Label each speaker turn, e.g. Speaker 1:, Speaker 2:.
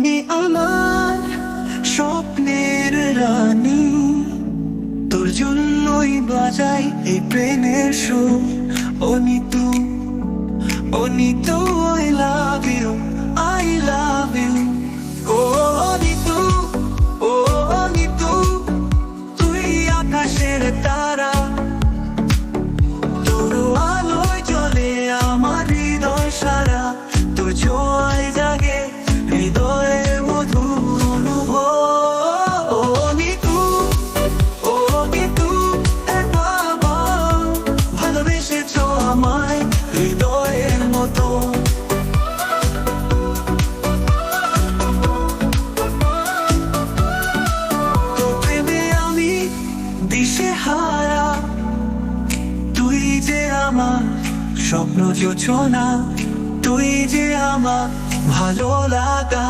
Speaker 1: তুমি আমার স্বপ্নের রানী। তোর জন্যই বাজাই এই প্রেমের সুর। ও নিতু ও Nitu I love you I love you ও ও তুই আকাশের তোর। স্বপ্ন যোচনা তুই যে আমার ভালো লাগা।